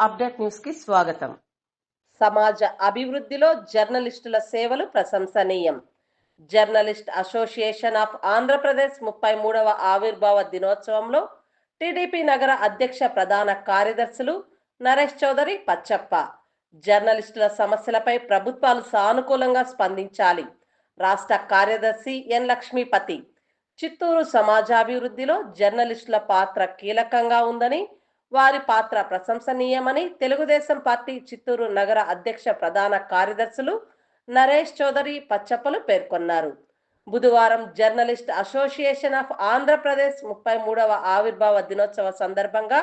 Update న్యూస్కి స్వాగతం. సమాజ అభివృద్ధిలో జర్నలిస్టుల సేవలు ప్రశంసనీయం. జర్నలిస్ట్ అసోసియేషన్ ఆఫ్ ఆంధ్రప్రదేశ్ ముప్పై మూడవ ఆవిర్భావ దినోత్సవంలో టీడీపీ నగర అధ్యక్ష ప్రధాన కార్యదర్శులు నరేష్ చౌదరి పచ్చప్ప. జర్నలిస్టుల సమస్యలపై ప్రభుత్వాలు సానుకూలంగా స్పందించాలి. రాష్ట్ర కార్యదర్శి ఎన్ లక్ష్మీపతి. చిత్తూరు సమాజాభివృద్ధిలో జర్నలిస్టుల పాత్ర కీలకంగా ఉందని వారి పాత్ర ప్రశంసనీయమని తెలుగుదేశం పార్టీ చిత్తూరు నగర అధ్యక్ష ప్రధాన కార్యదర్శులు నరేష్ చౌదరి పచ్చప్పలు పేర్కొన్నారు. బుధవారం జర్నలిస్ట్ అసోసియేషన్ ఆఫ్ ఆంధ్రప్రదేశ్ ముప్పై మూడవ ఆవిర్భావ దినోత్సవ సందర్భంగా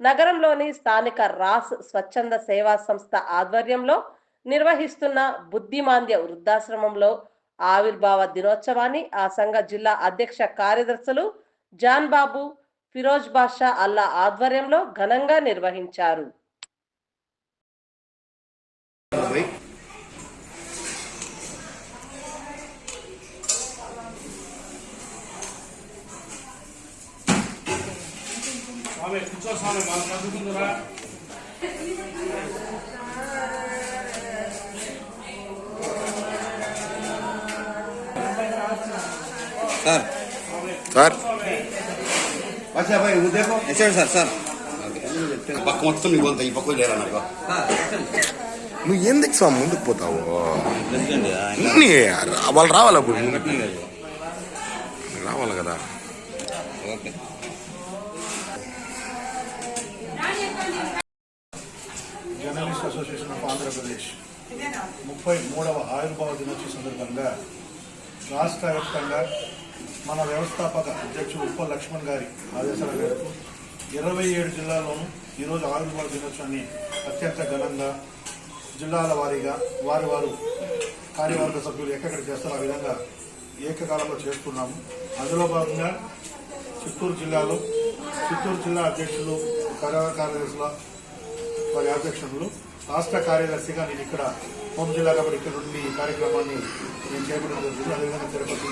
నగరంలోని స్థానిక రాస్ స్వచ్ఛంద సేవా సంస్థ ఆధ్వర్యంలో నిర్వహిస్తున్న బుద్ధిమాంద్య వృద్ధాశ్రమంలో ఆవిర్భావ దినోత్సవాన్ని ఆ సంఘ జిల్లా అధ్యక్ష కార్యదర్శులు జాన్ బాబు ఫిరోజ్ బాషా అల్లా ఆధ్వర్యంలో ఘనంగా నిర్వహించారు. సార్. సార్. వచ్చా పోయి నువ్వు దేపో ఎస్ఎండి సార్ సార్ పక్క మొత్తం నీకు అంత ఈ పక్క లేరా నాకు నువ్వు ఎందుకు స్వామి ముందుకు పోతావు నీ వాళ్ళు రావాలి అప్పుడు రావాలి కదా okay journalist association of Andhra Pradesh ముప్పై మూడవ ఆవిర్భావ దినోత్సవ సందర్భంగా రాష్ట్ర వ్యాప్తంగా మన వ్యవస్థాపక అధ్యక్షుడు ఉప్ప లక్ష్మణ్ గారి ఆదేశాల మేరకు ఇరవై ఏడు జిల్లాల్లోనూ ఈరోజు ఆవిర్భావ దినోత్సవాన్ని అత్యంత ఘనంగా జిల్లాల వారీగా వారి వారు కార్యవర్గ సభ్యులు ఎక్కడెక్కడ చేస్తారో. ఆ విధంగా ఏకకాలంలో చేస్తున్నాము. అందులో భాగంగా చిత్తూరు జిల్లాలో చిత్తూరు జిల్లా అధ్యక్షులు కార్యవర్గ కార్యదర్శుల వారి అధ్యక్షులు రాష్ట్ర కార్యదర్శిగా నేను ఇక్కడ హోం జిల్లా కాబట్టి ఇక్కడ నుండి ఈ కార్యక్రమాన్ని నేను చేపట్టడం జరుగుతుంది. అదేవిధంగా తిరుపతి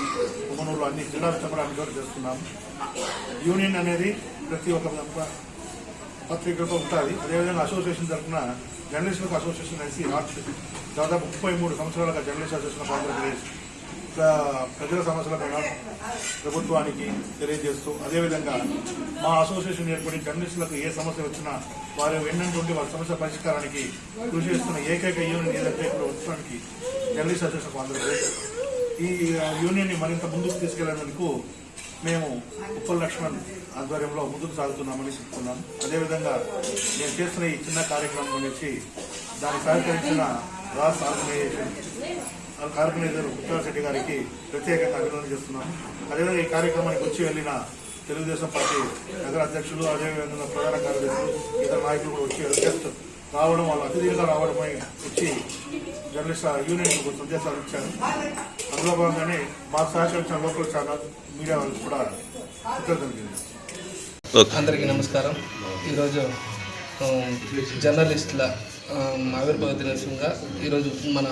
ఉమ్మనూరులో అన్ని జిల్లాలతో కూడా అన్ని చేస్తున్నాము యూనియన్ అనేది ప్రతి ఒక్క పత్రికలతో ఉంటుంది. అదేవిధంగా అసోసియేషన్ తరఫున జర్నలిస్టులకు అసోసియేషన్ కలిసి రాష్ట్ర దాదాపు ముప్పై మూడు సంవత్సరాలుగా జర్నలిస్ట్ అసోసియేషన్ ఆంధ్రప్రదేశ్ ప్రజల ప్రజల సమస్యలపైన ప్రభుత్వానికి తెలియజేస్తూ అదేవిధంగా మా అసోసియేషన్ ఏర్పడి జర్నలిస్టులకు ఏ సమస్య వచ్చినా వారు వెన్నంటుండి వారి సమస్య పరిష్కారానికి కృషి చేస్తున్న ఏకైక యూనియన్ ఏదంటే ఇప్పుడు వచ్చడానికి జర్నలిస్ట్ అసోసియేషన్ ఆఫ్ ఆంధ్రప్రదేశ్ ఈ యూనియన్ని మరింత ముందుకు తీసుకెళ్ళేందుకు మేము ఉప్పల్ లక్ష్మణ్ ఆధ్వర్యంలో ముందుకు సాగుతున్నామని చెప్తున్నాం అదేవిధంగా నేను చేస్తున్న ఈ చిన్న కార్యక్రమం గురించి దానికి సహకరించిన రాష్ట్ర ఆర్గనైజేషన్ ఆర్గనైజర్ ఉత్తరాజ్ రెడ్డి గారికి ప్రత్యేకంగా అభినందన చేస్తున్నాం. అదేవిధంగా ఈ కార్యక్రమానికి వచ్చి వెళ్ళిన తెలుగుదేశం పార్టీ నగర అధ్యక్షులు అదేవిధంగా ప్రధాన కార్యదర్శులు ఇతర నాయకులు కూడా వచ్చి జస్ట్ రావడం వాళ్ళు అతిథిగా రావడమై వచ్చి జర్నలిస్ట్ యూనియన్ సందేశాలు ఇచ్చారు. అందులో భాగంగానే మాకు సహకరించిన లోకల్ ఛానల్ మీడియా వాళ్ళకి కూడా కృతజ్ఞతలు అందరికీ నమస్కారం. ఈరోజు జర్నలిస్టుల ఆవిర్భావ దినోత్సవంగా ఈరోజు మన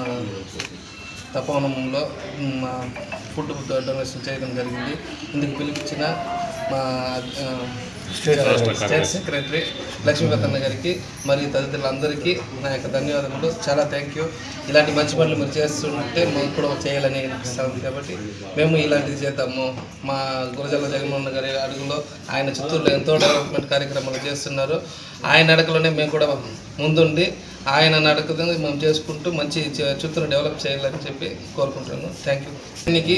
తపోవనంలో మా ఫుడ్ డొనేషన్ చేయడం జరిగింది. ఇందుకు పిలిపించిన మా స్టేట్ సెక్రటరీ. లక్ష్మీపతన్న గారికి మరియు తదితరులందరికీ నా యొక్క ధన్యవాదములు. చాలా థ్యాంక్ యూ ఇలాంటి మంచి పనులు మీరు చేస్తుంటే మేము కూడా చేయాలని అనిపిస్తుంది కాబట్టి మేము ఇలాంటిది చేద్దాము. మా గురజాల జగన్మోహన్ గారి అడుగులో ఆయన చిత్తూరులో ఎంతో డెవలప్మెంట్ కార్యక్రమాలు చేస్తున్నారు. ఆయన అడుగులోనే మేము కూడా ముందుండి ఆయన నడకతో మేము చేసుకుంటూ మంచి చిత్తూరు డెవలప్ చేయాలని చెప్పి కోరుకుంటున్నాను థ్యాంక్ యూ దీనికి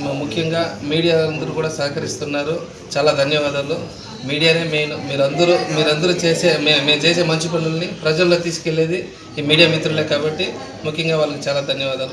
ముఖ్యంగా మీడియా అందరూ కూడా సహకరిస్తున్నారు. చాలా ధన్యవాదాలు. మీడియానే మెయిన్. మీరందరూ మీరందరూ చేసే మే- మేము చేసే మంచి పనుల్ని ప్రజల్లో తీసుకెళ్ళేది ఈ మీడియా మిత్రులే కాబట్టి ముఖ్యంగా వాళ్ళకి చాలా ధన్యవాదాలు.